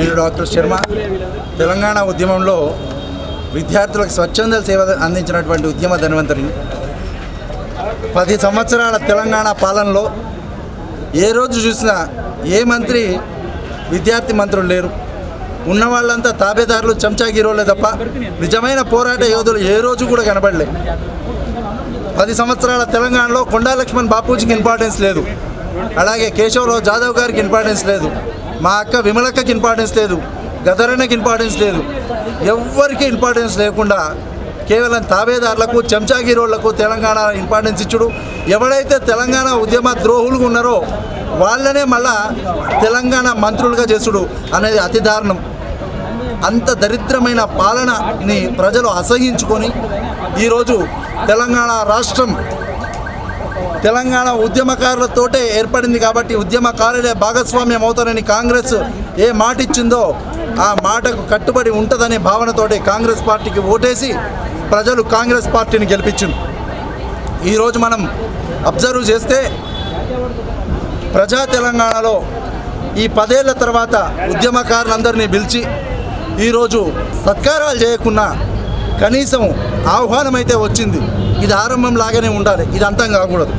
నేను డాక్టర్ శర్మ. తెలంగాణ ఉద్యమంలో విద్యార్థులకు స్వచ్ఛంద సేవ అందించినటువంటి ఉద్యమ ధన్వంతరిని పది సంవత్సరాల తెలంగాణ పాలనలో ఏ రోజు చూసినా ఏ మంత్రి విద్యార్థి మంత్రులు లేరు. ఉన్న వాళ్ళంతా తాబేదారులు చెంచాగిరోలే తప్ప నిజమైన పోరాట యోధులు ఏ రోజు కూడా కనబడలే. పది సంవత్సరాల తెలంగాణలో కొండా లక్ష్మణ్ బాపూజీకి ఇంపార్టెన్స్ లేదు. అలాగే కేశవరావు జాదవ్ గారికి ఇంపార్టెన్స్ లేదు. మా అక్క విమలక్కకి ఇంపార్టెన్స్ లేదు గదరన్నకి ఇంపార్టెన్స్ లేదు. ఎవ్వరికి ఇంపార్టెన్స్ లేకుండా కేవలం తాబేదారులకు చెంచాగిరోళ్ళకు తెలంగాణ ఇంపార్టెన్స్ ఇచ్చుడు. ఎవడైతే తెలంగాణ ఉద్యమ ద్రోహులుగా ఉన్నారో వాళ్ళనే మళ్ళా తెలంగాణ మంత్రులుగా చేసుడు అనేది అతి దారుణం. అంత దరిద్రమైన పాలనని ప్రజలు అసహించుకొని ఈరోజు తెలంగాణ రాష్ట్రం తెలంగాణ ఉద్యమకారులతోటే ఏర్పడింది కాబట్టి ఉద్యమకారులే భాగస్వామ్యం అవుతారని కాంగ్రెస్ ఏ మాట ఇచ్చిందో ఆ మాటకు కట్టుబడి ఉంటుందనే భావనతోటి కాంగ్రెస్ పార్టీకి ఓటేసి ప్రజలు కాంగ్రెస్ పార్టీని గెలిపించింది ఈరోజు మనం అబ్జర్వ్ చేస్తే ప్రజా తెలంగాణలో ఈ పదేళ్ళ తర్వాత ఉద్యమకారులందరినీ పిలిచి ఈరోజు సత్కారాలు చేయకుండా కనీసం ఆహ్వానం అయితే వచ్చింది. ఇది ఆరంభం లాగానే ఉండాలి. ఇది అంతం కాకూడదు.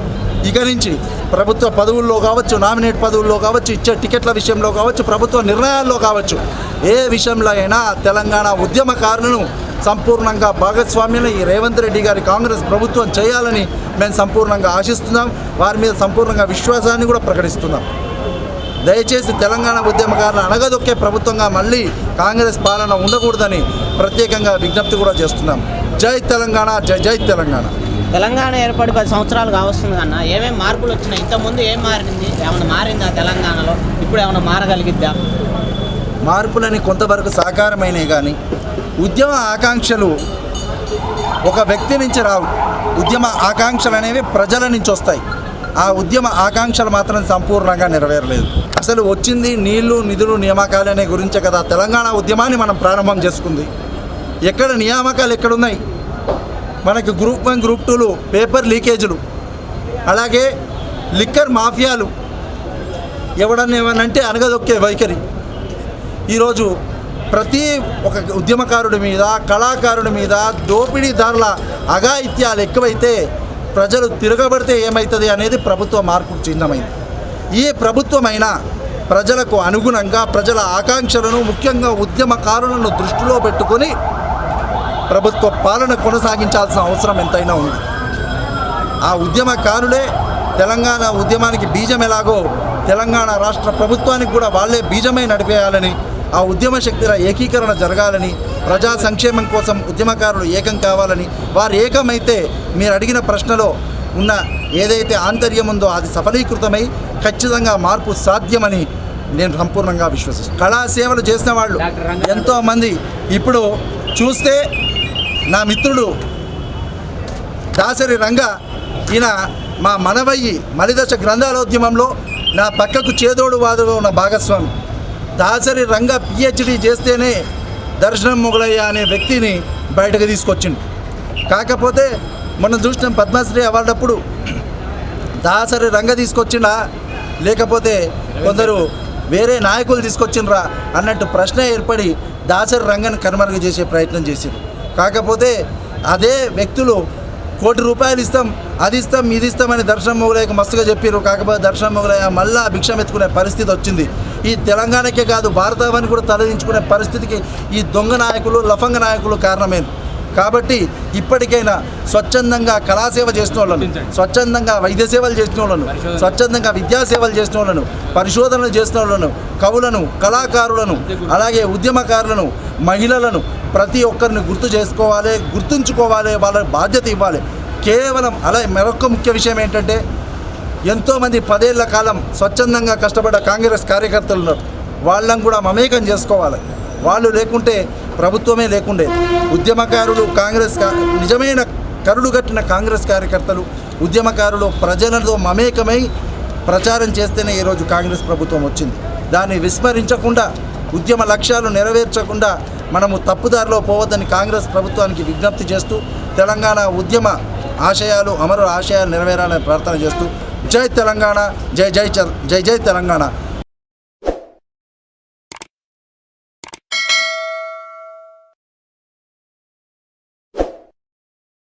ఇక నుంచి ప్రభుత్వ పదవుల్లో కావచ్చు నామినేట్ పదవుల్లో కావచ్చు ఇచ్చే టికెట్ల విషయంలో కావచ్చు ప్రభుత్వ నిర్ణయాల్లో కావచ్చు ఏ విషయంలో అయినా తెలంగాణ ఉద్యమకారులను సంపూర్ణంగా భాగస్వామ్యం ఈ రేవంత్ రెడ్డి గారి కాంగ్రెస్ ప్రభుత్వం చేయాలని మేము సంపూర్ణంగా ఆశిస్తున్నాం. వారి మీద సంపూర్ణంగా విశ్వాసాన్ని కూడా ప్రకటిస్తున్నాం. దయచేసి తెలంగాణ ఉద్యమకారులను అనగదొక్కే ప్రభుత్వంగా మళ్ళీ కాంగ్రెస్ పాలన ఉండకూడదని ప్రత్యేకంగా విజ్ఞప్తి కూడా చేస్తున్నాం. జై తెలంగాణ జై జై తెలంగాణ. తెలంగాణ ఏర్పడి పది సంవత్సరాలు కావస్తుంది అన్న. ఏమేమి మార్పులు వచ్చినాయి? ఇంతకుముందు ఏం మారింది? ఏమైనా మారిందా తెలంగాణలో? ఇప్పుడు ఏమైనా మారగలిగిద్దా? మార్పులని కొంతవరకు సాకారమైనవి కానీ ఉద్యమ ఆకాంక్షలు ఒక వ్యక్తి నుంచి రావు. ఉద్యమ ఆకాంక్షలు అనేవి ప్రజల నుంచి వస్తాయి. ఆ ఉద్యమ ఆకాంక్షలు మాత్రం సంపూర్ణంగా నెరవేరలేదు. అసలు వచ్చింది నీళ్ళు నిధులు నియామకాలు అనే గురించే కదా తెలంగాణ ఉద్యమాన్ని మనం ప్రారంభం చేసుకుంది. ఎక్కడ నియామకాలు ఎక్కడున్నాయి? మనకి గ్రూప్ వన్ గ్రూప్ టూలు పేపర్ లీకేజీలు అలాగే లిక్కర్ మాఫియాలు. ఎవడన్నా ఏమనంటే అనగదొక్కే వైఖరి. ఈరోజు ప్రతి ఒక ఉద్యమకారుడి మీద కళాకారుడి మీద దోపిడీదారుల అఘాయిత్యాలు ఎక్కువైతే ప్రజలు తిరగబడితే ఏమవుతుంది అనేది ప్రభుత్వ మార్పుకు చిహ్నమైంది. ఈ ప్రభుత్వమైన ప్రజలకు అనుగుణంగా ప్రజల ఆకాంక్షలను ముఖ్యంగా ఉద్యమకారులను దృష్టిలో పెట్టుకొని ప్రభుత్వ పాలన కొనసాగించాల్సిన అవసరం ఎంతైనా ఉంది. ఆ ఉద్యమకారులే తెలంగాణ ఉద్యమానికి బీజం ఎలాగో తెలంగాణ రాష్ట్ర ప్రభుత్వానికి కూడా వాళ్ళే బీజమై నడిపేయాలని ఆ ఉద్యమ శక్తుల ఏకీకరణ జరగాలని ప్రజా సంక్షేమం కోసం ఉద్యమకారులు ఏకం కావాలని వారు ఏకమైతే మీరు అడిగిన ప్రశ్నలో ఉన్న ఏదైతే ఆంతర్యం ఉందో అది సఫలీకృతమై ఖచ్చితంగా మార్పు సాధ్యమని నేను సంపూర్ణంగా విశ్వసిస్తాను కళా సేవలు చేసిన వాళ్ళు ఎంతోమంది. ఇప్పుడు చూస్తే నా మిత్రుడు దాసరి రంగ ఈయన మా మనవయ్యి మలిదశ గ్రంథాలోద్యమంలో నా పక్కకు చేదోడు వాదుగా ఉన్న భాగస్వామి. దాసరి రంగ పిహెచ్డి చేస్తేనే దర్శనం మొగలయ్య అనే వ్యక్తిని బయటకు తీసుకొచ్చిండు. కాకపోతే మనం చూసిన పద్మశ్రీ అవార్డప్పుడు దాసరి రంగ తీసుకొచ్చిండా? లేకపోతే కొందరు వేరే నాయకులు తీసుకొచ్చిండ్రా? అన్నట్టు ప్రశ్న ఏర్పడి దాసరి రంగని కనుమరుగు చేసే ప్రయత్నం చేసింది కాకపోతే అదే వ్యక్తులు కోటి రూపాయలు ఇస్తాం అది ఇస్తాం ఇది ఇస్తామని దర్శనం మొగలయ్యకు మస్తుగా చెప్పారు కాకపోతే దర్శనం మొగలయ్య మళ్ళా భిక్షం ఎత్తుకునే పరిస్థితి వచ్చింది. ఈ తెలంగాణకే కాదు భారతావని కూడా తలదించుకునే పరిస్థితికి ఈ దొంగ నాయకులు లఫంగ నాయకులు కారణమే? కాబట్టి ఇప్పటికైనా స్వచ్ఛందంగా కళాసేవ చేసిన వాళ్ళను స్వచ్ఛందంగా వైద్య సేవలు చేసిన వాళ్ళను స్వచ్ఛందంగా విద్యా సేవలు చేసిన వాళ్ళను పరిశోధనలు చేసిన వాళ్ళను కవులను కళాకారులను అలాగే ఉద్యమకారులను మహిళలను ప్రతి ఒక్కరిని గుర్తు చేసుకోవాలి గుర్తుంచుకోవాలి వాళ్ళ బాధ్యత ఇవ్వాలి. కేవలం అలా మరొక ముఖ్య విషయం ఏంటంటే ఎంతోమంది పదేళ్ళ కాలం స్వచ్ఛందంగా కష్టపడ్డ కాంగ్రెస్ కార్యకర్తలు ఉన్నారు వాళ్ళని కూడా మమేకం చేసుకోవాలి. వాళ్ళు లేకుంటే ప్రభుత్వమే లేకుండే. ఉద్యమకారులు కాంగ్రెస్ నిజమైన కరుడు కట్టిన కాంగ్రెస్ కార్యకర్తలు ఉద్యమకారులు ప్రజలతో మమేకమై ప్రచారం చేస్తేనే ఈరోజు కాంగ్రెస్ ప్రభుత్వం వచ్చింది. దాన్ని విస్మరించకుండా ఉద్యమ లక్ష్యాలు నెరవేర్చకుండా మనము తప్పుదారిలో పోవద్దని కాంగ్రెస్ ప్రభుత్వానికి విజ్ఞప్తి చేస్తూ తెలంగాణ ఉద్యమ ఆశయాలు అమరు ఆశయాలు నెరవేరాలని ప్రార్థన చేస్తూ జై తెలంగాణ జై జై చ- జై జై తెలంగాణ.